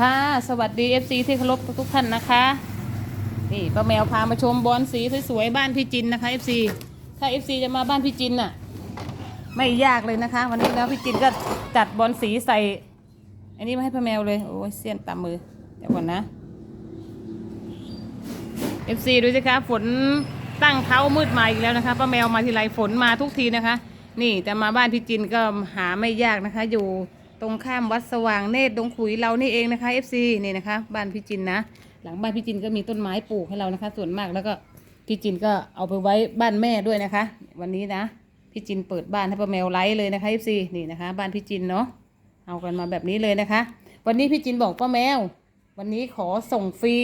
ค่ะ สวัสดี FC ที่เคารพทุกท่านนะคะ นี่ป้าแมวพามาชมบอลสีสวยๆบ้านพี่จินนะคะ FC ถ้า FC จะมาบ้านพี่จินน่ะ ไม่ยากเลยนะคะ วันนี้แล้วพี่จินก็จัดบอลสีใส่ อันนี้มาให้ป้าแมวเลย โอ้ยเสี้ยนตามมือ เดี๋ยวก่อนนะ FC ดูสิคะฝนตั้งเท้ามืดมาอีกแล้วนะคะป้าแมวมาทีไรฝนมาทุกทีนะคะ นี่แต่มาบ้านพี่จินก็หาไม่ยากนะคะอยู่ ตรงข้ามวัดสว่างเนตรดงขุยเรานี่เองนะคะ FC นี่นะคะบ้านพี่จินนะ หลังบ้านพี่จินก็มีต้นไม้ปลูกให้เรานะคะ ส่วนมากแล้วก็พี่จินก็เอาไปไว้บ้านแม่ด้วยนะคะ วันนี้นะพี่จินเปิดบ้านให้ป้าแมวไลฟ์เลยนะคะ FC นี่นะคะ บ้านพี่จินเนาะเอากันมาแบบนี้เลยนะคะ วันนี้พี่จินบอกป้าแมว วันนี้ขอส่งฟรี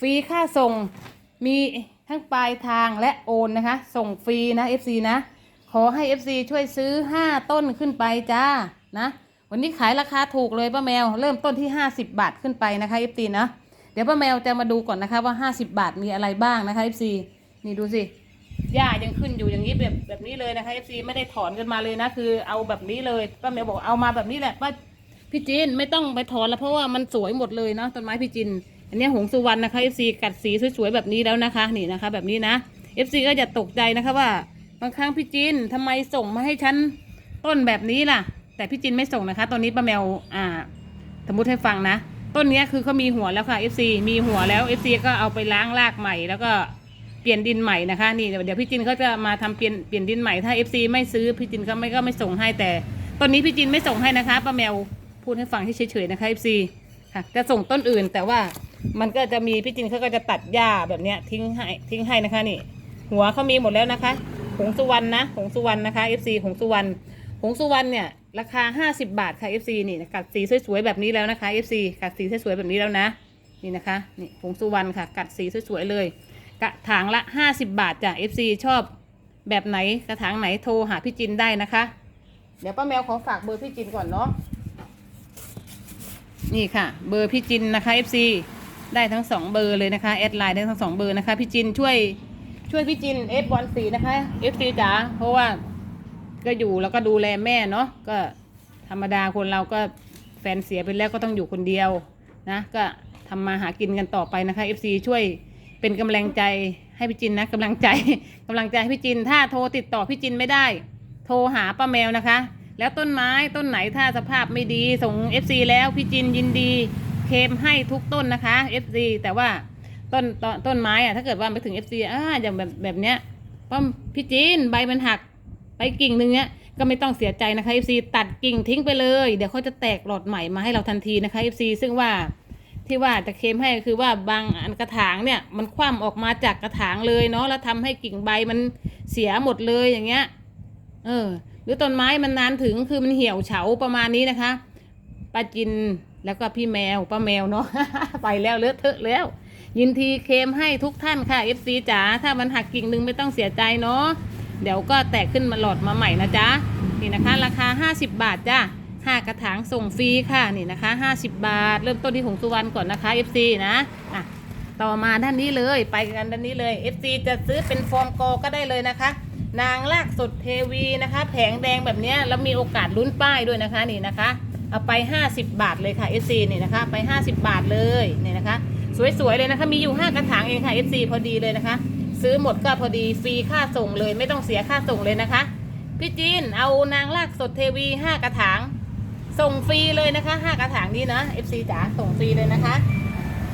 ฟรีค่าส่งมีทั้งปลายทางและโอนนะคะ ส่งฟรีนะ FC นะ ขอให้ FC ช่วยซื้อ 5 ต้นขึ้นไปจ้านะ วันนี้ขายราคาถูกเลยป้าแมว เริ่มต้นที่ 50 บาทขึ้นไปนะคะ FC นะเดี๋ยวป้าแมวจะมาดูก่อนนะคะว่า 50 บาทมีอะไรบ้างนะคะ FC นี่ดูสิหญ้ายังขึ้นอยู่อย่างนี้แบบแบบนี้เลยนะคะ FC ไม่ได้ถอนกันมาเลยนะคือเอาแบบนี้เลยป้าแมวบอกเอามาแบบนี้แหละป้าพี่จินไม่ต้องไปถอนแล้วเพราะว่ามันสวยหมดเลยเนาะต้นไม้พี่จิน อันนี้หงสุวรรณนะคะ FC กัดสีสวยๆแบบนี้แล้วนะคะนี่นะคะ แบบนี้นะ FC ก็อย่าตกใจนะคะว่าบางครั้งพี่จินทำไมส่งมาให้ฉันต้นแบบนี้ล่ะ แต่พี่จินไม่ส่งนะคะตอนนี้ป้าแมวอ่าสมมติให้ฟังนะ ต้นนี้คือเขามีหัวแล้วค่ะ FC มีหัวแล้ว FC ก็เอาไปล้างรากใหม่ แล้วก็เปลี่ยนดินใหม่นะคะ นี่เดี๋ยวพี่จินเขาจะมาทำเปลี่ยนเปลี่ยนดินใหม่ถ้า FC ไม่ซื้อพี่จินก็ไม่ก็ไม่ส่งให้แต่ตอนนี้พี่จินไม่ส่งให้นะคะป้าแมวพูดให้ฟังที่เฉยๆนะคะ FC ค่ะจะส่งต้นอื่นแต่ว่ามันก็จะมีพี่จินเขาก็จะตัดหญ้าแบบเนี้ยทิ้งให้ทิ้งให้นะคะนี่ หัวเขามีหมดแล้วนะคะหงสุวรรณนะหงสุวรรณนะคะ FC หงสุวรรณหงสุวรรณเนี่ย ราคา 50 บาทค่ะ FC นี่กัดสีสวยๆแบบนี้แล้วนะคะ FC กัดสีสวยๆแบบนี้แล้วนะ นี่นะคะนี่หงสุวรรณค่ะ กัดสีสวยๆเลย กระถางละ 50 บาทจ้ะ FC ชอบแบบไหนกระถางไหนโทรหาพี่จินได้นะคะ เดี๋ยวป้าแมวขอฝากเบอร์พี่จินก่อนเนาะนี่ค่ะ เบอร์พี่จินนะคะ FC ได้ทั้งสองเบอร์เลยนะคะแอดไลน์ได้ทั้งสองเบอร์นะคะพี่จินช่วยช่วยพี่จินเอฟบอลสีนะคะเอฟซีจ๋าเพราะว่า ก็อยู่แล้วก็ดูแลแม่เนาะก็ธรรมดาคนเราก็แฟนเสียไปแล้วก็ต้องอยู่คนเดียวนะก็ทำมาหากินกันต่อไปนะคะ FC ช่วยเป็นกำลังใจให้พี่จินนะกำลังใจกำลังใจให้พี่จิน ถ้าโทรติดต่อพี่จินไม่ได้ โทรหาป้าแมวนะคะ แล้วต้นไม้ต้นไหนถ้าสภาพไม่ดีส่ง FC แล้วพี่จินยินดีเคมให้ทุกต้นนะคะ FC แต่ว่าต้นต้นต้นไม้อะถ้าเกิดว่าไปถึง FC อ่าอย่างแบบแบบเนี้ยป้อมพี่จีนใบมันหัก ไปกิ่งหนึ่งเนี้ยก็ไม่ต้องเสียใจนะคะ FC ตัดกิ่งทิ้งไปเลย เดี๋ยวเขาจะแตกหลอดใหม่มาให้เราทันทีนะคะ FC ซึ่งว่าที่ว่าจะเคลมให้คือว่าบางอันกระถางเนี่ยมันคว่ำออกมาจากกระถางเลยเนาะแล้วทำให้กิ่งใบมันเสียหมดเลยอย่างเงี้ย เออ หรือต้นไม้มันนานถึงคือมันเหี่ยวเฉาประมาณนี้นะคะป้าจินแล้วก็พี่แมวป้าแมวเนาะไปแล้วเลอะเทอะแล้ว ยินทีเคลมให้ทุกท่านค่ะ FC จ๋าถ้ามันหักกิ่งหนึ่งไม่ต้องเสียใจเนาะ เดี๋ยวก็แตกขึ้นมาหลอดมาใหม่นะจ๊ะนี่นะคะ ราคา 50 บาทจ้าห้ากระถางส่งฟรีค่ะนี่นะคะ 50 บาท เริ่มต้นที่หงสุวรรณก่อนนะคะ FC นะอะต่อมาด้านนี้เลยไปกันด้านนี้เลย FC จะซื้อเป็นฟอร์มโกก็ได้เลยนะคะ นางลากสดเทวีนะคะ แผงแดงแบบนี้แล้วมีโอกาสลุ้นป้ายด้วยนะคะนี่นะคะเอาไป 50 บาทเลยค่ะ FC นี่นะคะ ไป 50 บาทเลยนี่นะคะ สวยๆเลยนะคะ มีอยู่ 5 กระถางเองค่ะ FC พอดีเลยนะคะ ซื้อหมดก็พอดีฟรีค่าส่งเลยไม่ต้องเสียค่าส่งเลยนะคะ พี่จีนเอานางลากสดเทวี5กระถางส่งฟรีเลยนะคะ5กระถางนี้นะ FC จ๋าส่งฟรีเลยนะคะ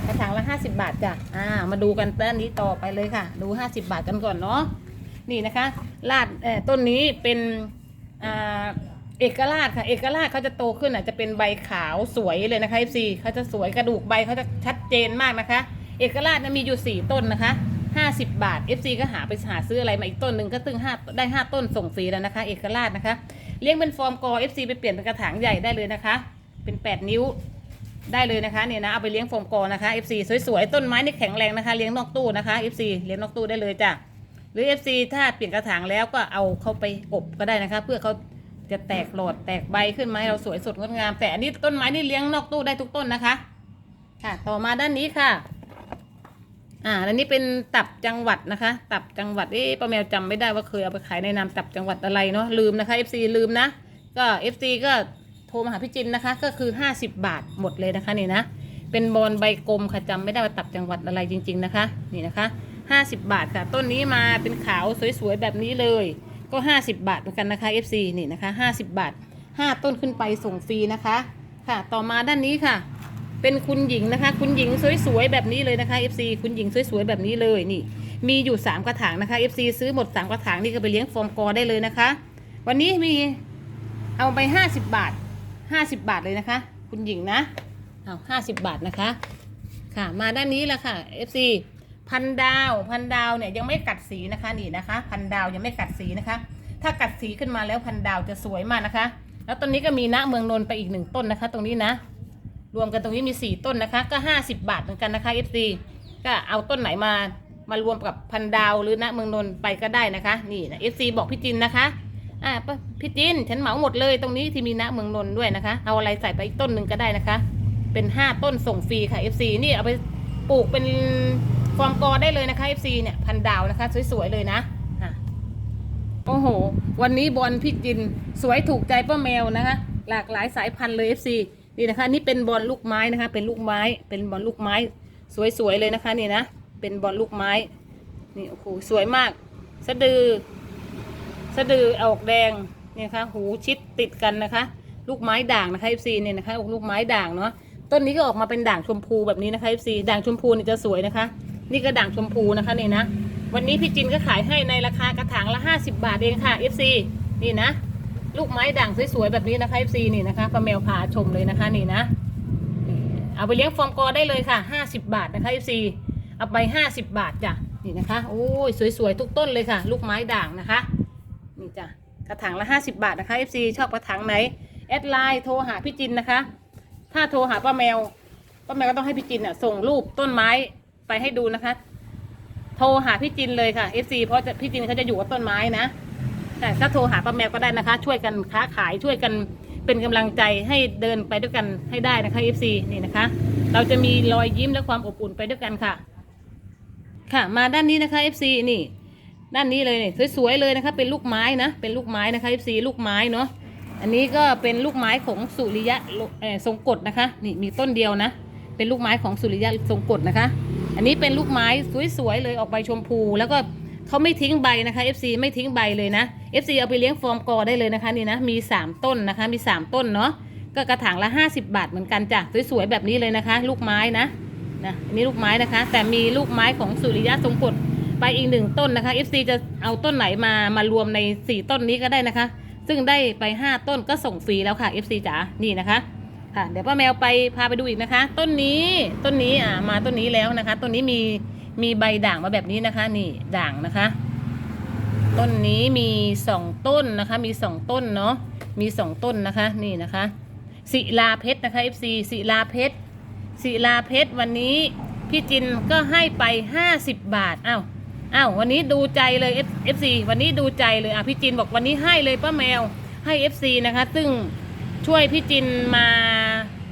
กระถางละ50บาทจ้ะอ่ามาดูกันต้นนี้ต่อไปเลยค่ะ ดู50บาทกันก่อนเนาะนี่นะคะลาดเอ่อต้นนี้เป็นอ่าเอกราชค่ะ เอกราชเขาจะโตขึ้นอะจะเป็นใบขาวสวยเลยนะคะ FC เขาจะสวยกระดูกใบเขาจะชัดเจนมากนะคะ เอกราชนะมีอยู่4ต้นนะคะ 50บบาท FC ก็หาไปหาซื้ออะไรมาอีกต้นหนึ่งก็ตึงห้าได้5ต้นส่งฟรีแล้วนะคะ เอกราชนะคะ เลี้ยงเป็นฟอร์มกอ FC ไปเปลี่ยนเป็นกระถางใหญ่ได้เลยนะคะ เป็น8นิ้วได้เลยนะคะเนี่ยนะเอาไปเลี้ยงฟอร์มกอนะคะ FC สวยๆต้นไม้นี่แข็งแรงนะคะเลี้ยงนอกตู้นะคะ FC เลี้ยงนอกตู้ได้เลยจ้ะหรือ FC ถ้าเปลี่ยนกระถางแล้วก็เอาเขาไปอบก็ได้นะคะ เพื่อเขาจะแตกหลอดแตกใบขึ้นมาให้เราสวยสดงดงาม แต่อันนี้ต้นไม้นี่เลี้ยงนอกตู้ได้ทุกต้นนะคะ ค่ะ ต่อมาด้านนี้ค่ะ อ่าอันนี้เป็นตับจังหวัดนะคะ ตับจังหวัดเอ๊ะป้าแมวจำไม่ได้ว่าเคยเอาไปขายในนามตับจังหวัดอะไรเนาะลืมนะคะ FC ลืมนะ ก็ FC ก็โทรมาหาพี่จินนะคะ ก็คือ 50 บาทหมดเลยนะคะนี่นะเป็นบอลใบกลมค่ะจำไม่ได้ว่าตับจังหวัดอะไรจริง ๆนะคะ นี่นะคะ 50 บาทค่ะ ต้นนี้มาเป็นขาวสวยๆแบบนี้เลยก็ 50 บาทเหมือนกันนะคะ FC นี่นะคะ 50 บาท 5 ต้นขึ้นไปส่งฟรีนะคะ ค่ะ ต่อมาด้านนี้ค่ะ เป็นคุณหญิงนะคะ คุณหญิงสวยๆแบบนี้เลยนะคะ FC คุณหญิงสวยๆแบบนี้เลยนี่ มีอยู่ 3 กระถางนะคะ FC ซื้อหมด 3 กระถางนี่ก็ไปเลี้ยงฟอร์มกอได้เลยนะคะ วันนี้มีเอาไป 50 บาท 50 บาทเลยนะคะ คุณหญิงนะเอา50 บาทนะคะ ค่ะมาด้านนี้ละค่ะ FC พันดาวพันดาวเนี่ยยังไม่กัดสีนะคะนี่นะคะ พันดาวยังไม่กัดสีนะคะ ถ้ากัดสีขึ้นมาแล้วพันดาวจะสวยมากนะคะ แล้วต้นนี้ก็มีณเมืองนนท์ไปอีกหนึ่งต้นนะคะ ตรงนี้นะ รวมกันตรงนี้มีสี่ต้นนะคะ ก็ห้าสิบาทเหมือนกันนะคะ FC ก็เอาต้นไหนมามารวมกับพันดาวหรือณเมืองนนท์ไปก็ได้นะคะ นี่นะ FC บอกพี่จินนะคะอ่าพี่จินฉันเหมาหมดเลยตรงนี้ที่มีณเมืองนนท์ด้วยนะคะ เอาอะไรใส่ไปอีกต้นหนึ่งก็ได้นะคะ เป็นห้าต้นส่งฟรีค่ะ FC นี่เอาไปปลูกเป็นฟอร์มกอได้เลยนะคะ FC เนี่ยพันดาวนะคะ สวยๆเลยนะโอ้โห วันนี้บอลพี่จินสวยถูกใจป้าแมวนะคะ หลากหลายสายพันธุ์เลย FC นี่นะคะ นี่เป็นบอลลูกไม้นะคะ เป็นลูกไม้ เป็นบอลลูกไม้ สวยๆเลยนะคะนี่นะ เป็นบอลลูกไม้ นี่โอ้โหสวยมาก สะดือ สะดือออกแดงนี่นะคะ หูชิดติดกันนะคะ ลูกไม้ด่างนะคะ FC เนี่ยนะคะลูกไม้ด่างเนาะ ต้นนี้ก็ออกมาเป็นด่างชมพูแบบนี้นะคะ FC ด่างชมพูนี่จะสวยนะคะ นี่ก็ด่างชมพูนะคะนี่นะ วันนี้พี่จินก็ขายให้ในราคากระถางละ 50 บาทเองค่ะ FC นี่นะ ลูกไม้ด่างสวยๆแบบนี้นะคะ FC นี่นะคะป้าแมวพาชมเลยนะคะนี่นะเอาไปเลี้ยงฟอร์มกอได้เลยค่ะ 50 บาทนะคะ FC เอาไป 50 บาทจ้ะนี่นะคะโอ้ยสวยๆทุกต้นเลยค่ะ ลูกไม้ด่างนะคะนี่จ้ะกระถางละ 50 บาทนะคะ FC ชอบกระถางไหนแอดไลน์โทรหาพี่จินนะคะ ถ้าโทรหาป้าแมวป้าแมวก็ต้องให้พี่จินน่ะส่งรูปต้นไม้ไปให้ดูนะคะ โทรหาพี่จินเลยค่ะ FC เพราะพี่จินเขาจะอยู่กับต้นไม้นะ แต่ถ้าโทรหาป้าแมวก็ได้นะคะ ช่วยกันค้าขายช่วยกันเป็นกำลังใจให้เดินไปด้วยกันให้ได้นะคะ FC นี่นะคะ เราจะมีรอยยิ้มและความอบอุ่นไปด้วยกันค่ะ ค่ะ มาด้านนี้นะคะ FC นี่ ด้านนี้เลยนี่สวยๆเลยนะคะ เป็นลูกไม้นะ เป็นลูกไม้นะคะ FC ลูกไม้เนาะอันนี้ก็เป็นลูกไม้ของสุริยะเอ่อทรงกฎนะคะ นี่มีต้นเดียวนะ เป็นลูกไม้ของสุริยะทรงกฎนะคะ อันนี้เป็นลูกไม้สวยๆเลยออกใบชมพูแล้วก็ เขาไม่ทิ้งใบนะคะ FC ไม่ทิ้งใบเลยนะ FC เอาไปเลี้ยงฟอร์มกอได้เลยนะคะนี่นะมี 3 ต้นนะคะมี 3 ต้นเนาะก็กระถางละ 50 บาทเหมือนกันจ้ะสวยๆแบบนี้เลยนะคะ ลูกไม้นะนะอันนี้ลูกไม้นะคะ แต่มีลูกไม้ของสุริยะทรงกฎไปอีกหนึ่งต้นนะคะ FC จะเอาต้นไหนมามารวมใน 4 ต้นนี้ก็ได้นะคะ ซึ่งได้ไป 5 ต้นก็ส่งฟรีแล้วค่ะ FC จ๋านี่นะคะค่ะเดี๋ยวป้าแมวไปพาไปดูอีกนะคะ ต้นนี้ต้นนี้อ่ามาต้นนี้แล้วนะคะ ต้นนี้มี มีใบด่างมาแบบนี้นะคะนี่ด่างนะคะ ต้นนี้มีสองต้นนะคะ มีสองต้นเนาะมีสองต้นนะคะนี่นะคะศิลาเพชรนะคะ FC ศิลาเพชรศิลาเพชรวันนี้พี่จินก็ให้ไป 50 บาทอ้าวอ้าววันนี้ดูใจเลย F- FC วันนี้ดูใจเลยอะพี่จินบอกวันนี้ให้เลยป้าแมวให้ FC นะคะ ซึ่งช่วยพี่จินมา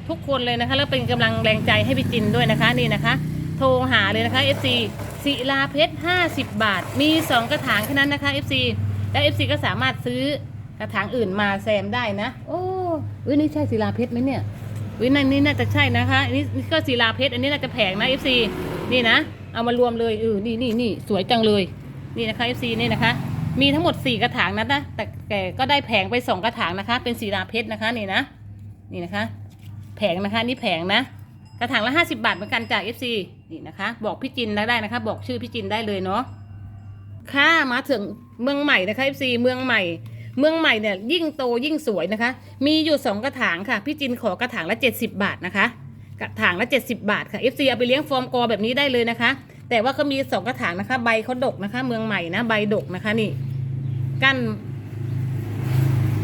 ทุกคนเลยนะคะ แล้วเป็นกำลังแรงใจให้พี่จินด้วยนะคะนี่นะคะ โทรหาเลยนะคะ FC ศิลาเพชร 50 บาท มี 2 กระถางแค่นั้นนะคะ FC แล้ว FC ก็สามารถซื้อกระถางอื่นมาแซมได้นะ โอ้ยนี่ใช่ศิลาเพชรไหมเนี่ยวินั่นนี่น่าจะใช่นะคะอันนี้นี่ก็ศิลาเพชรอันนี้น่าจะแพงนะ FC นี่นะ เอามารวมเลยเออนี่นี่นี่สวยจังเลย นี่นะคะ FC นี่นะคะ มีทั้งหมด 4 กระถางนะนะ แต่แต่ก็ได้แผงไป 2 กระถางนะคะ เป็นศิลาเพชรนะคะนี่นะ นี่นะคะ แผงนะคะ นี่แผงนะ กระถางละ 50 บาทเหมือนกันจาก FC นี่นะคะ บอกพี่จินได้นะคะ บอกชื่อพี่จินได้เลยเนาะค่ะมาถึงเมืองใหม่นะคะ FC เมืองใหม่ เมืองใหม่เนี่ยยิ่งโตยิ่งสวยนะคะ มีอยู่สองกระถางค่ะ พี่จินขอกระถางละ 70 บาทนะคะ กระถางละ 70 บาทค่ะ FC เอาไปเลี้ยงฟอร์มกอแบบนี้ได้เลยนะคะ แต่ว่าก็มีสองกระถางนะคะ ใบเขาดกนะคะ เมืองใหม่นะใบดกนะคะนี่กั้น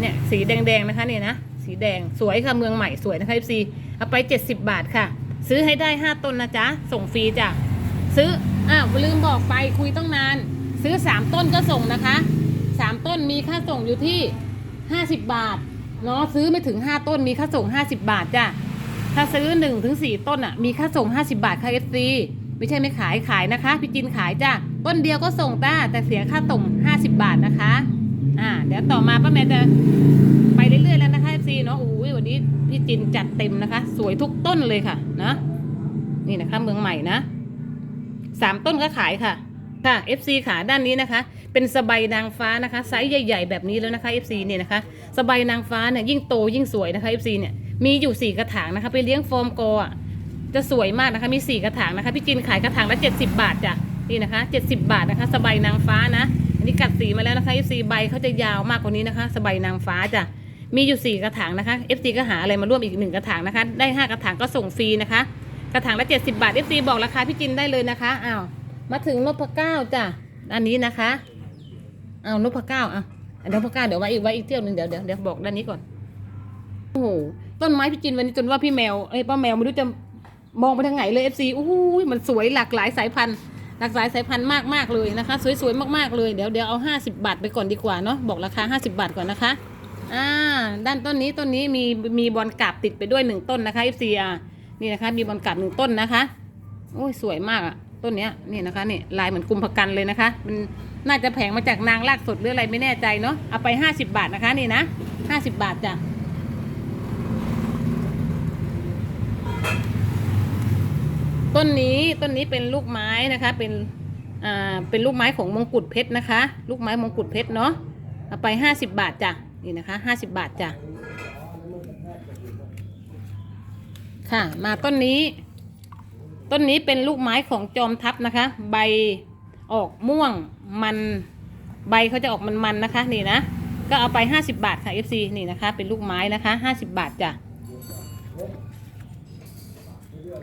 เนี่ยสีแดงๆนะคะนี่นะสีแดงสวยค่ะเมืองใหม่สวยนะคะ FC เอาไป 70 บาทค่ะ ซื้อให้ได้5ต้นนะจ๊ะ ส่งฟรีจ้ะ ซื้อ อ้าวลืมบอกไปคุยต้องนาน ซื้อสามต้นก็ส่งนะคะสามต้นมีค่าส่งอยู่ที่ห้าสิบบาทเนาะซื้อไม่ถึงห้าต้นมีค่าส่งห้าสิบบาทจ้ะ ถ้าซื้อหนึ่งถึงสี่ต้นอะมีค่าส่งห้าสิบาทค่ะเอฟซีไม่ใช่ไม่ขายขายนะคะ พี่จินขายจ้ะ ต้นเดียวก็ส่งต้าแต่เสียค่าส่งห้าสิบบาทนะคะ อ่า เดี๋ยวต่อมาป้าแมวจะไปเรื่อยๆแล้วนะคะเอฟซีเนาะโอ้ยวันนี้ จินจัดเต็มนะคะ สวยทุกต้นเลยค่ะนะนี่นะคะเมืองใหม่นะสามต้นก็ขายค่ะ ค่ะ FC ขาด้านนี้นะคะ เป็นสบายนางฟ้านะคะไซส์ใหญ่ ๆ แบบนี้แล้วนะคะ FC เนี่ยนะคะสบายนางฟ้าเนี่ยยิ่งโตยิ่งสวยนะคะ FC เนี่ยมีอยู่สี่กระถางนะคะ ไปเลี้ยงโฟมโกอะจะสวยมากนะคะมีสี่กระถางนะคะพี่จินขายกระถางละ 70 บาทจ้ะนี่นะคะ 70 บาทนะคะสบายนางฟ้านะ อันนี้กัดสีมาแล้วนะคะ FC ใบเขาจะยาวมากกว่านี้นะคะ สบายนางฟ้าจ้ะ มีอยู่สี่กระถางนะคะ FC ก็หาอะไรมาร่วมอีกหนึ่งกระถางนะคะ ได้ห้ากระถางก็ส่งฟรีนะคะ กระถางละ 70 บาท FC บอกราคาพี่จินได้เลยนะคะอ้าวมาถึงนพเก้าจ้ะอันนี้นะคะอ้าวนพเก้าอะนพเก้าเดี๋ยวไว้อีกไว้อีกเที่ยวหนึ่งเดี๋ยวเดี๋ยวเดี๋ยวบอกด้านนี้ก่อนโอ้โหต้นไม้พี่จินวันนี้จนว่าพี่แมวเอ้ป้าแมวไม่รู้จะมองไปทางไหนเลย FC โอ้โหมันสวยหลากหลายสายพันธุ์หลากหลายสายพันธุ์มากมากเลยนะคะ สวยๆมากๆเลยเดี๋ยวเดี๋ยวเอา 50 บาทไปก่อนดีกว่าเนาะบอกราคา 50 บาทก่อนนะคะ อ่า ด้านต้นนี้ต้นนี้มีมีบอลกาบติดไปด้วยหนึ่งต้นนะคะ FC อะนี่นะคะ มีบอลกาบหนึ่งต้นนะคะโอ้ยสวยมากอะต้นเนี้ยนี่นะคะนี่ลายเหมือนกุมภกันเลยนะคะมันน่าจะแผงมาจากนางลากสดหรืออะไรไม่แน่ใจเนาะเอาไปห้าสิบบาทนะคะนี่นะห้าสิบบาทจ้ะต้นนี้ต้นนี้เป็นลูกไม้นะคะ เป็นอ่าเป็นลูกไม้ของมงกุฎเพชรนะคะ ลูกไม้มงกุฎเพชรเนาะเอาไปห้าสิบบาทจ้ะ นี่นะคะห้าสิบาทจ้ะ ค่ะ มาต้นนี้ ต้นนี้เป็นลูกไม้ของจอมทัพนะคะ ใบออกม่วงมันใบเขาจะออกมันๆนนะคะ นี่นะ ก็เอาไป 50 บาทค่ะ FC นี่นะคะ เป็นลูกไม้นะคะ 50 บาทจ้ะ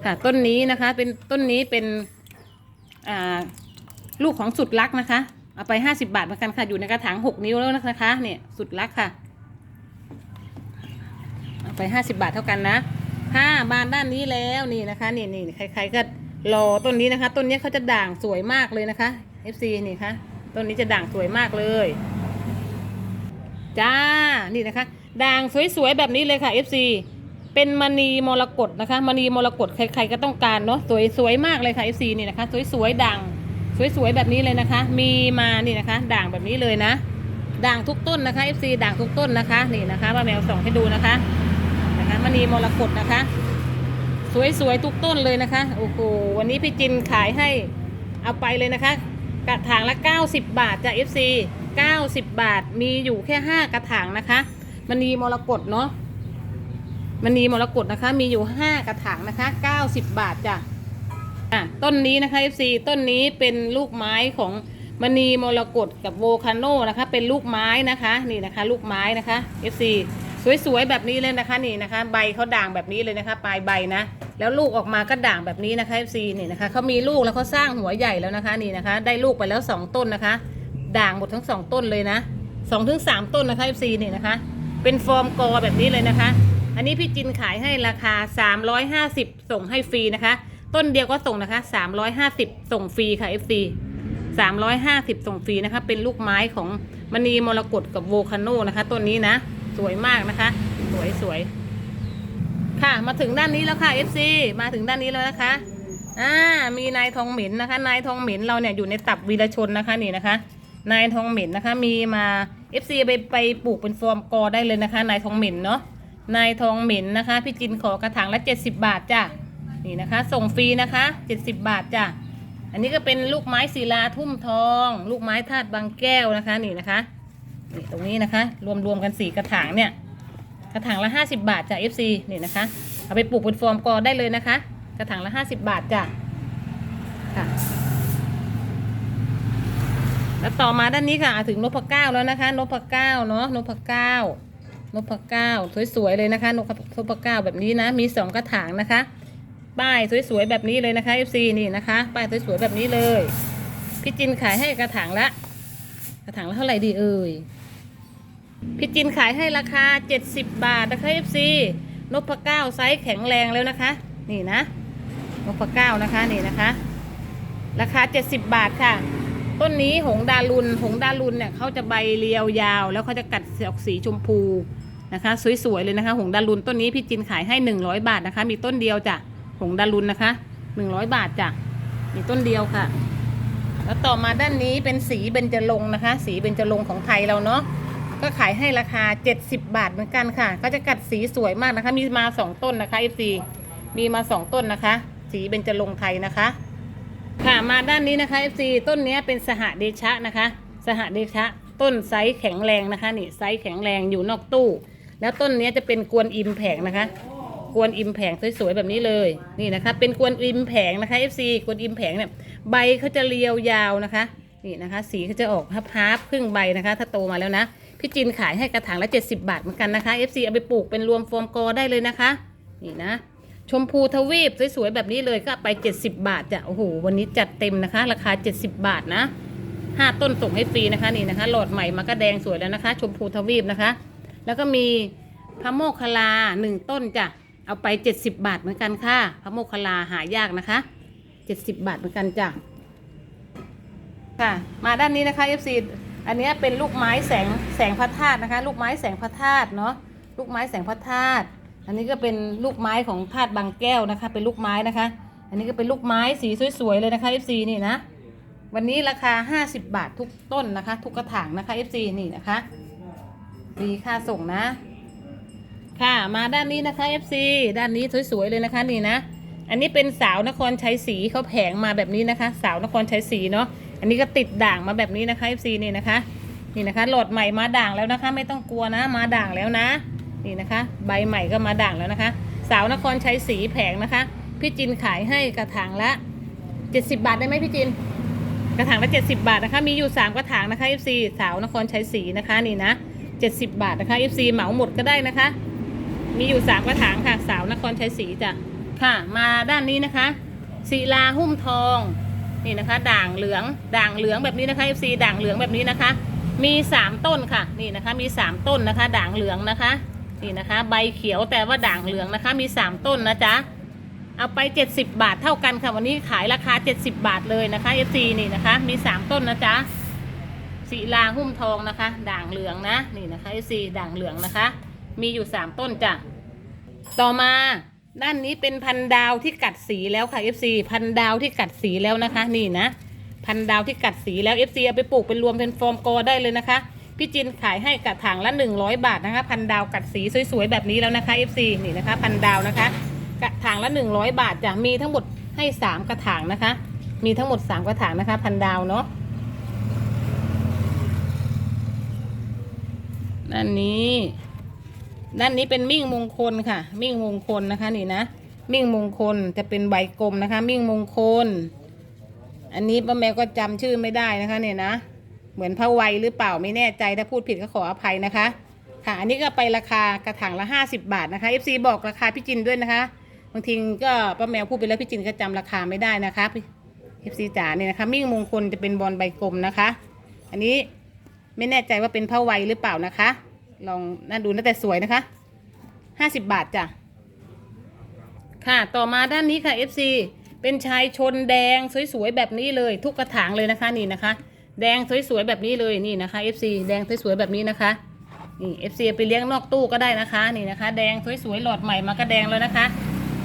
ค่ะต้นนี้นะคะ เป็นต้นนี้เป็นลูกของสุดรักนะคะ เอาไป50บาทเหมือนกันค่ะ อยู่ในกระถาง6นิ้วแล้วนะคะเนี่ยสุดรักค่ะ เอาไป50บาทเท่ากันนะค่ะบานด้านนี้แล้วนี่นะคะนี่นี่ใครๆก็รอต้นนี้นะคะ ต้นนี้เขาจะด่างสวยมากเลยนะคะ FC นี่คะต้นนี้จะด่างสวยมากเลยจ้านี่นะคะ ด่างสวยๆแบบนี้เลยค่ะ FC เป็นมณีมรกตนะคะมณีมรกตใครๆก็ต้องการเนาะสวยสวยมากเลยค่ะ FC นี่นะคะ สวยๆด่าง สวยๆแบบนี้เลยนะคะ มีมานี่นะคะ ด่างแบบนี้เลยนะ ด่างทุกต้นนะคะ FC ด่างทุกต้นนะคะนี่นะคะป้าแมวส่องให้ดูนะคะนะคะมณีมรกตนะคะ สวยๆทุกต้นเลยนะคะโอ้โหวันนี้พี่จินขายให้เอาไปเลยนะคะ กระถางละ 90 บาทจาก FC 90 บาทมีอยู่แค่ 5 กระถางนะคะมณีมรกตเนาะมณีมรกตนะคะ มีอยู่ 5 กระถางนะคะ 90 บาทจ้ะ อะต้นนี้นะคะ FC ต้นนี้เป็นลูกไม้ของมณีมรกตกับโวคาโนนะคะ เป็นลูกไม้นะคะนี่นะคะ ลูกไม้นะคะ FC สวยๆแบบนี้เลยนะคะนี่นะคะ ใบเขาด่างแบบนี้เลยนะคะปลายใบนะ แล้วลูกออกมาก็ด่างแบบนี้นะคะ FC นี่นะคะเขามีลูกแล้วเขาสร้างหัวใหญ่แล้วนะคะนี่นะคะ ได้ลูกไปแล้วสองต้นนะคะ ด่างหมดทั้งสองต้นเลยนะสองถึงสามต้นนะคะ FC นี่นะคะ เป็นฟอร์มกอแบบนี้เลยนะคะ อันนี้พี่จินขายให้ราคา 350 ส่งให้ฟรีนะคะ ต้นเดียวก็ส่งนะคะ 350 ส่งฟรีค่ะ FC 350 ส่งฟรีนะคะ เป็นลูกไม้ของมณีมรกตกับโวคาโนนะคะต้นนี้นะ สวยมากนะคะ สวยสวยค่ะ มาถึงด้านนี้แล้วค่ะ FC มาถึงด้านนี้แล้วนะคะ อ่า มีนายทองหมินนะคะ นายทองหมินเราเนี่ยอยู่ในตับวีรชนนะคะนี่นะคะ นายทองหมินนะคะ มีมา FC ไปไปปลูกเป็นฟอร์มกอได้เลยนะคะ นายทองหมินเนาะ นายทองหมินนะคะ พี่จินขอกระถางละ 70 บาทจ้ะ นี่นะคะ ส่งฟรีนะคะ70บาทจ้ะอันนี้ก็เป็นลูกไม้ศิลาทุ่มทอง ลูกไม้ธาตุบางแก้วนะคะนี่นะคะนี่ตรงนี้นะคะ รวมรวมกันสี่กระถางเนี่ย กระถางละ50บาทจาก FC นี่นะคะ เอาไปปลูกเป็นฟอร์มกอได้เลยนะคะ กระถางละ50บาทจ้ะค่ะ แล้วต่อมาด้านนี้ค่ะถึงนพเก้าแล้วนะคะนพเก้าเนาะนพเก้านพเก้าสวยๆเลยนะคะนพนพเก้าแบบนี้นะ มีสองกระถางนะคะ ป้ายสวยๆแบบนี้เลยนะคะ FC นี่นะคะ ป้ายสวยๆแบบนี้เลย พี่จินขายให้กระถางละ กระถางละเท่าไหร่ดีเอ่ยพี่จินขายให้ราคา 70 บาทนะคะ FC นพเก้าไซส์แข็งแรงแล้วนะคะ นี่นะนพเก้านะคะนี่นะคะ ราคา 70 บาทค่ะ ต้นนี้หงดารุนหงดารุนเนี่ยเขาจะใบเรียวยาว แล้วเขาจะกัดออกสีชมพูนะคะ สวยๆเลยนะคะ หงดารุนต้นนี้พี่จินขายให้ 100 บาทนะคะ มีต้นเดียวจ้ะ หงดารุนนะคะ100บาทจ้ะมีต้นเดียวค่ะ แล้วต่อมาด้านนี้เป็นสีเบญจรงค์นะคะ สีเบญจรงค์ของไทยเราเนาะก็ขายให้ราคา 70 บาทเหมือนกันค่ะ ก็จะกัดสีสวยมากนะคะ มีมา 2 ต้นนะคะ FC มีมา 2 ต้นนะคะ สีเบญจรงค์ไทยนะคะ ค่ะมาด้านนี้นะคะ FC ต้นนี้เป็นสหเดชะนะคะ สหเดชะ ต้นไซส์แข็งแรงนะคะนี่ไซส์แข็งแรงอยู่นอกตู้ แล้วต้นนี้จะเป็นกวนอิมแผงนะคะ กวนอิมแผงสวยๆแบบนี้เลยนี่นะคะ เป็นกวนอิมแผงนะคะ FC กวนอิมแผงเนี่ยใบเขาจะเรียวยาวนะคะนี่นะคะ สีเขาจะออกฮับฮับครึ่งใบนะคะ ถ้าโตมาแล้วนะพี่จินขายให้กระถางละ 70 บาทเหมือนกันนะคะ FC เอาไปปลูกเป็นรวมโฟมกอได้เลยนะคะ นี่นะ ชมพูทวีปสวยๆแบบนี้เลยก็ไป 70 บาทจ้ะโอ้โหวันนี้จัดเต็มนะคะ ราคา 70 บาทนะห้าต้นส่งให้ฟรีนะคะนี่นะคะ หลอดใหม่มาก็แดงสวยแล้วนะคะ ชมพูทวีปนะคะ แล้วก็มีพระโมคคลลาหนึ่งต้นจ้ะ เอาไป70บาทเหมือนกันค่ะ พระโมคคัลลาหายากนะคะ70บาทเหมือนกันจ้ะค่ะ มาด้านนี้นะคะ FC อันนี้เป็นลูกไม้แสงแสงพระธาตุนะคะ ลูกไม้แสงพระธาตุเนาะลูกไม้แสงพระธาตุอันนี้ก็เป็นลูกไม้ของธาตุบางแก้วนะคะ เป็นลูกไม้นะคะ อันนี้ก็เป็นลูกไม้สีสวยๆเลยนะคะ FC นี่นะ วันนี้ราคา 50 บาททุกต้นนะคะ ทุกกระถางนะคะ FC นี่นะคะฟรีค่าส่งนะ ค่ะ มาด้านนี้นะคะ FC ด้านนี้สวยๆเลยนะคะนี่นะ อันนี้เป็นสาวนครชัยศรีเขาแผงมาแบบนี้นะคะ สาวนครชัยศรีเนาะ อันนี้ก็ติดด่างมาแบบนี้นะคะ FC นี่นะคะ นี่นะคะโหลดใหม่มาด่างแล้วนะคะ ไม่ต้องกลัวนะ มาด่างแล้วนะ นี่นะคะ ใบใหม่ก็มาด่างแล้วนะคะ สาวนครชัยศรีแผงนะคะ พี่จินขายให้กระถางละ 70 บาทได้ไหมพี่จิน กระถางละ 70 บาทนะคะ มีอยู่ 3 กระถางนะคะ FC สาวนครชัยศรีนะคะนี่นะ 70 บาทนะคะ FC เหมาหมดก็ได้นะคะ มีอยู่3กระถางค่ะ สาวนครชัยศรีจ้ะ ค่ะ มาด้านนี้นะคะศิลาหุ้มทอง นี่นะคะ ด่างเหลือง ด่างเหลืองแบบนี้นะคะ FC ด่างเหลืองแบบนี้นะคะ มี3ต้นค่ะ นี่นะคะ มี3ต้นนะคะ ด่างเหลืองนะคะ นี่นะคะ ใบเขียวแต่ว่าด่างเหลืองนะคะ มี3ต้นนะจ๊ะ เอาไป 70 บาทเท่ากันค่ะ วันนี้ขายราคา 70 บาทเลยนะคะ FC นี่นะคะ มี3ต้นนะจ๊ะศิลาหุ้มทองนะคะ ด่างเหลืองนะ นี่นะคะ FC ด่างเหลืองนะคะ มีอยู่3ต้นจ้ะ ต่อมาด้านนี้เป็นพันดาวที่กัดสีแล้วค่ะ FC พันดาวที่กัดสีแล้วนะคะ นี่นะ พันดาวที่กัดสีแล้ว FC เอาไปปลูกเป็นรวมเป็นฟอร์มกอได้เลยนะคะ พี่จินขายให้กระถางละ100 บาทนะคะ พันดาวกัดสีสวยๆแบบนี้แล้วนะคะ FC นี่นะคะ พันดาวนะคะ กระถางละ 100 บาทจะมีทั้งหมดให้ 3 กระถางนะคะ มีทั้งหมด 3 กระถางนะคะ พันดาวเนาะด้านนี้ ด้านนี้เป็นมิ่งมงคลค่ะ มิ่งมงคลนะคะนี่นะมิ่งมงคลจะเป็นใบกลมนะคะ มิ่งมงคล อันนี้ป้าแมวก็จำชื่อไม่ได้นะคะเนี่ยนะ เหมือนพระไวหรือเปล่าไม่แน่ใจถ้าพูดผิดก็ขออภัยนะคะ ค่ะ อันนี้ก็ไปราคากระถางละ 50 บาทนะคะ FC บอกราคาพี่จินด้วยนะคะบางทีก็ป้าแมวพูดไปแล้วพี่จินก็จำราคาไม่ได้นะคะเอฟซีจ๋าเนี่ยนะคะ มิ่งมงคลจะเป็นบอลใบกลมนะคะ อันนี้ไม่แน่ใจว่าเป็นผ้าไวหรือเปล่านะคะ ลองน่าดูน่าแต่สวยนะคะห้าสิบบาทจ้ะ ค่ะต่อมาด้านนี้ค่ะ FC เป็นชายชนแดงสวยๆแบบนี้เลย ทุกกระถางเลยนะคะนี่นะคะ แดงสวยๆแบบนี้เลยนี่นะคะ FC แดงสวยๆแบบนี้นะคะนี่ FC ไปเลี้ยงนอกตู้ก็ได้นะคะนี่นะคะ แดงสวยๆหลอดใหม่มาก็แดงแล้วนะคะ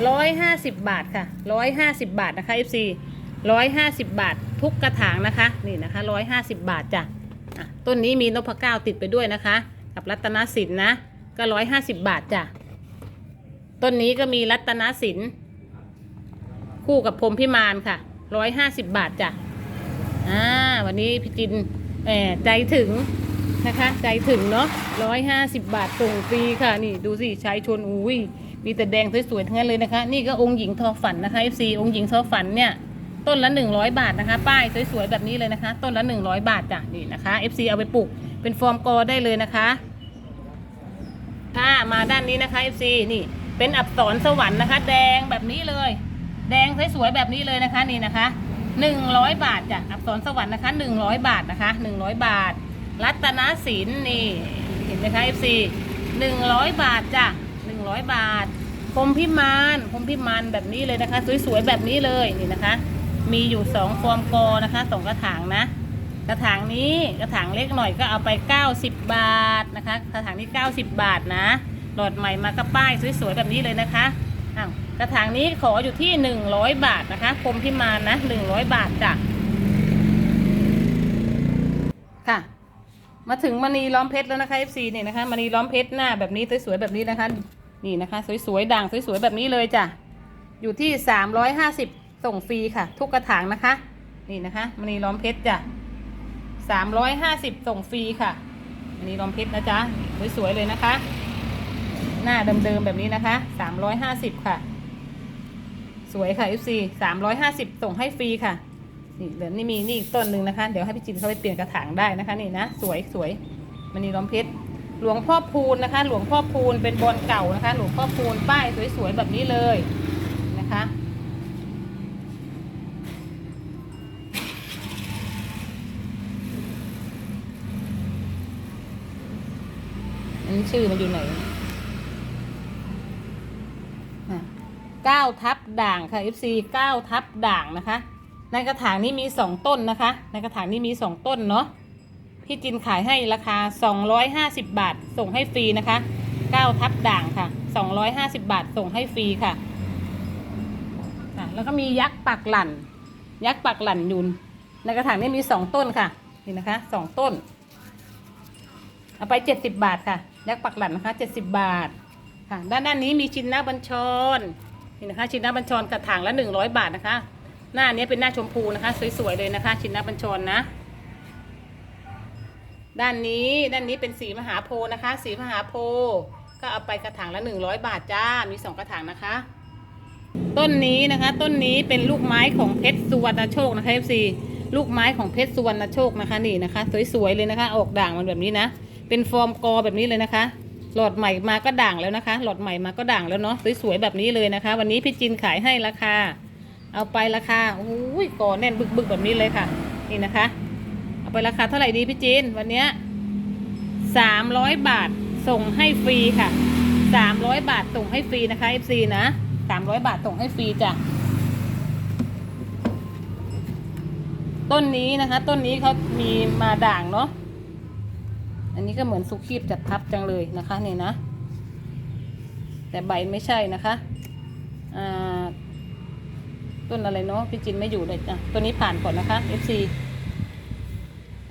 ร้อยห้าสิบบาทค่ะร้อยห้าสิบบาทนะคะ FC ร้อยห้าสิบบาท ทุกกระถางนะคะนี่นะคะร้อยห้าสิบบาทจ้ะอะต้นนี้มีนพเก้าติดไปด้วยนะคะ กับรัตนสินนะ ก็ร้อยห้าสิบบาทจ้ะ ต้นนี้ก็มีรัตนสิน คู่กับพรมพิมานค่ะร้อยห้าสิบบาทจ้ะ อ่า วันนี้พี่จินแหมใจถึงนะคะ ใจถึงเนาะร้อยห้าสิบบาทส่งฟรีค่ะ นี่ดูสิชายชนอุ้ยมีแต่แดงสวยๆทั้งนั้นเลยนะคะ นี่ก็องค์หญิงทอฝันนะคะ FC องค์หญิงทอฝันเนี่ยต้นละหนึ่งร้อยบาทนะคะ ป้ายสวยๆแบบนี้เลยนะคะ ต้นละหนึ่งร้อยบาทจ้ะนี่นะคะ FC เอาไปปลูก เป็นฟอร์มกอได้เลยนะคะค่ะมาด้านนี้นะคะ FC นี่เป็นอับสรสวรรค์นะคะ แดงแบบนี้เลย แดงสวยๆแบบนี้เลยนะคะนี่นะคะหนึ่งร้อยบาทจ้ะอับสรสวรรค์นะคะหนึ่งร้อยบาทนะคะหนึ่งร้อยบาท รัตนศิลป์นี่เห็นไหมคะ FC หนึ่งร้อยบาทจ้ะหนึ่งร้อยบาทพรมพิมานพรมพิมานแบบนี้เลยนะคะ สวยๆแบบนี้เลยนี่นะคะ มีอยู่สองฟอร์มกอนะคะสองกระถางนะ กระถางนี้กระถางเล็กหน่อยก็เอาไป 90 บาทนะคะ กระถางนี้ 90 บาทนะ หลอดใหม่มาก็ป้ายสวยๆแบบนี้เลยนะคะอ้าวกระถางนี้ขออยู่ที่ 100 บาทนะคะพรมพิมานนะ 100 บาทจ้ะค่ะ มาถึงมณีล้อมเพชรแล้วนะคะ FC นี่ยนะคะมณีล้อมเพชรหน้าแบบนี้สวยๆแบบนี้นะคะ นี่นะคะ สวยๆด่างสวยๆแบบนี้เลยจ้ะอยู่ที่ 350 ส่งฟรีค่ะ ทุกกระถางนะคะ นี่นะคะมณีล้อมเพชรจ้ะ 350 ส่งฟรีค่ะมณีล้อมเพชรนะจ๊ะสวยๆเลยนะคะ หน้าเดิมๆแบบนี้นะคะ 350 ค่ะ สวยค่ะ FC 350 ส่งให้ฟรีค่ะ นี่เดี๋ยวนี่มีนี่อีกต้นหนึ่งนะคะ เดี๋ยวให้พี่จินเขาไปเปลี่ยนกระถางได้นะคะนี่นะ สวยสวยมันนี่ล้อมเพชรหลวงพ่อพูนนะคะ หลวงพ่อพูนเป็นบอลเก่านะคะ หลวงพ่อพูนป้ายสวยๆแบบนี้เลยนะคะ นี้ชื่อมันอยู่ไหนเก้าทับด่างค่ะ FC เก้าทับด่างนะคะ ในกระถางนี้มีสองต้นนะคะ ในกระถางนี้มีสองต้นเนาะพี่จินขายให้ราคา250บาท ส่งให้ฟรีนะคะ9ทับด่างค่ะ250บาทส่งให้ฟรีค่ะแล้วก็มียักษ์ปักหลั่น ยักษ์ปักหลั่นยุน ในกระถางนี้มีสองต้นค่ะ นี่นะคะสองต้น เอาไป70บาทค่ะยักษ์ปักหลั่นนะคะ70บาทค่ะ ด้านด้านนี้มีชินนาบัญชรนี่นะคะ ชินนาบัญชรกระถางละ100บาทนะคะ หน้านี้เป็นหน้าชมพูนะคะ สวยๆเลยนะคะ ชินนาบัญชรนะ ด้านนี้ด้านนี้เป็นสีมหาโพธิ์นะคะ สีมหาโพธิ์ก็เอาไปกระถางละ100บาทจ้า มีสองกระถางนะคะต้นนี้นะคะต้นนี้เป็นลูกไม้ของเพชรสุวรรณโชคนะคะ FC ลูกไม้ของเพชรสุวรรณโชคนะคะนี่นะคะ สวยๆเลยนะคะ ออกด่างมันแบบนี้นะ เป็นฟอร์มกอแบบนี้เลยนะคะ หลอดใหม่มาก็ด่างแล้วนะคะ หลอดใหม่มาก็ด่างแล้วเนาะสวยๆแบบนี้เลยนะคะ วันนี้พี่จินขายให้ราคา เอาไปราคาอุ้ยกอแน่นบึกๆแบบนี้เลยค่ะ นี่นะคะ เอาไปราคาเท่าไหร่ดีพี่จีนวันเนี้ยสามร้อยบาทส่งให้ฟรีค่ะสามร้อยบาทส่งให้ฟรีนะคะ FC นะสามร้อยบาทส่งให้ฟรีจ้ะต้นนี้นะคะ ต้นนี้เขามีมาด่างเนาะ อันนี้ก็เหมือนสุขีบจัดทับจังเลยนะคะนี่นะ แต่ใบไม่ใช่นะคะต้นอะไรเนาะพี่จินไม่อยู่เลยอะต้นนี้ผ่านก่อนนะคะ FC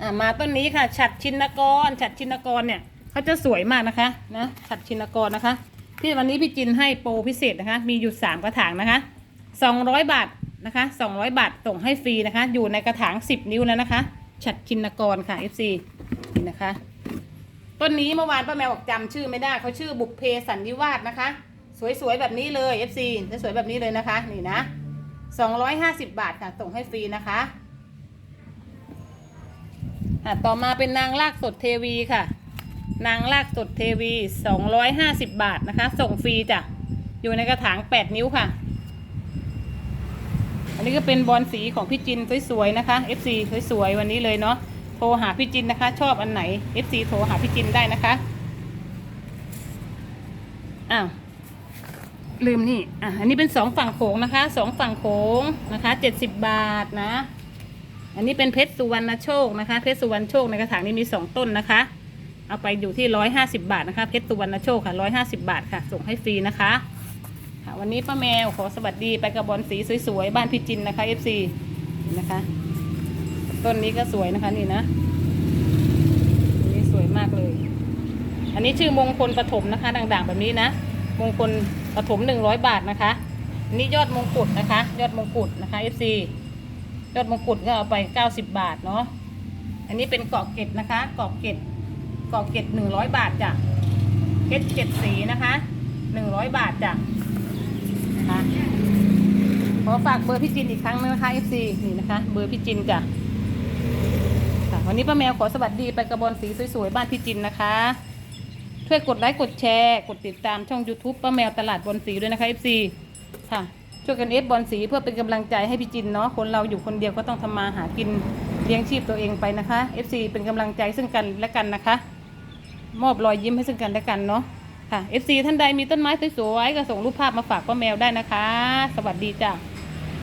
อ่ามาต้นนี้ค่ะ ฉัดชินกร ฉัดชินกรเนี่ยเขาจะสวยมากนะคะนะฉัดชินกรนะคะ ที่วันนี้พี่จินให้โปรพิเศษนะคะ มีอยู่สามกระถางนะคะสองร้อยบาทนะคะสองร้อยบาทส่งให้ฟรีนะคะ อยู่ในกระถางสิบนิ้วแล้วนะคะ ฉัดชินกรค่ะ FC นะคะ ต้นนี้เมื่อวานป้าแมวบอกจำชื่อไม่ได้เขาชื่อบุพเพสันนิวาสนะคะ สวยๆแบบนี้เลย FC จะสวยแบบนี้เลยนะคะ นี่นะสองร้อยห้าสิบบาทค่ะส่งให้ฟรีนะคะอะต่อมาเป็นนางลากสดเทวีค่ะ นางลากสดเทวี 250 บาทนะคะ ส่งฟรีจ้ะอยู่ในกระถาง 8 นิ้วค่ะ อันนี้ก็เป็นบอลสีของพี่จินสวยๆนะคะ FC สวยๆวันนี้เลยเนาะ โทรหาพี่จินนะคะ ชอบอันไหน FC โทรหาพี่จินได้นะคะอ้าวลืมนี่อะอันนี้เป็นสองฝั่งโขงนะคะสองฝั่งโขงนะคะ70บบาทนะ อันนี้เป็นเพชรสุวรรณโชคนะคะ เพชรสุวรรณโชคในกระถางนี้มีสองต้นนะคะ เอาไปอยู่ที่ร้อยห้าสิบาทนะคะ เพชรสุวรรณโชคค่ะร้อยห้าสิบาทค่ะ ส่งให้ฟรีนะคะค่ะวันนี้ป้าแมวขอสวัสดีไปกระบอนสีสวยๆบ้านพี่จินนะคะ FC นี่นะคะ ต้นนี้ก็สวยนะคะนี่นะนนี้สวยมากเลย อันนี้ชื่อมงคลปฐมนะคะด่างๆแบบนี้นะ มงคลปฐมหนึ่งร้อยบาทนะคะอันนี้ยอดมงกุฎนะคะ ยอดมงกุฎนะคะ FC ยอดมงกุฎก็เอาไป90บบาทเนาะอันนี้เป็นเกาะเกร็ดนะคะเกาะเกร็ดเกาะเกร็ด100บาทจ้ะเพชรเจ็ดสีนะคะ100บาทจ้ะนะคะขอฝากเบอร์พี่จินอีกครั้งนึงนะคะ FC นี่นะคะ เบอร์พี่จินจ้ะ วันนี้ป้าแมวขอสวัสดีไปกระบอนสีสวยๆบ้านพี่จินนะคะ ช่วยกดไลค์กดแชร์ กดติดตามช่อง YouTube ป้าแมวตลาดบอนสีด้วยนะคะ FC ค่ะ ช่วยกันเอฟบอลสีเพื่อเป็นกำลังใจให้พี่จินเนาะคนเราอยู่คนเดียวก็ต้องทำมาหากินเลี้ยงชีพตัวเองไปนะคะ FC เป็นกำลังใจซึ่งกันและกันนะคะ มอบรอยยิ้มให้ซึ่งกันและกันเนาะค่ะ FC ท่านใดมีต้นไม้สวยๆก็ส่งรูปภาพมาฝากป้าแมวได้นะคะ สวัสดีจ้ะ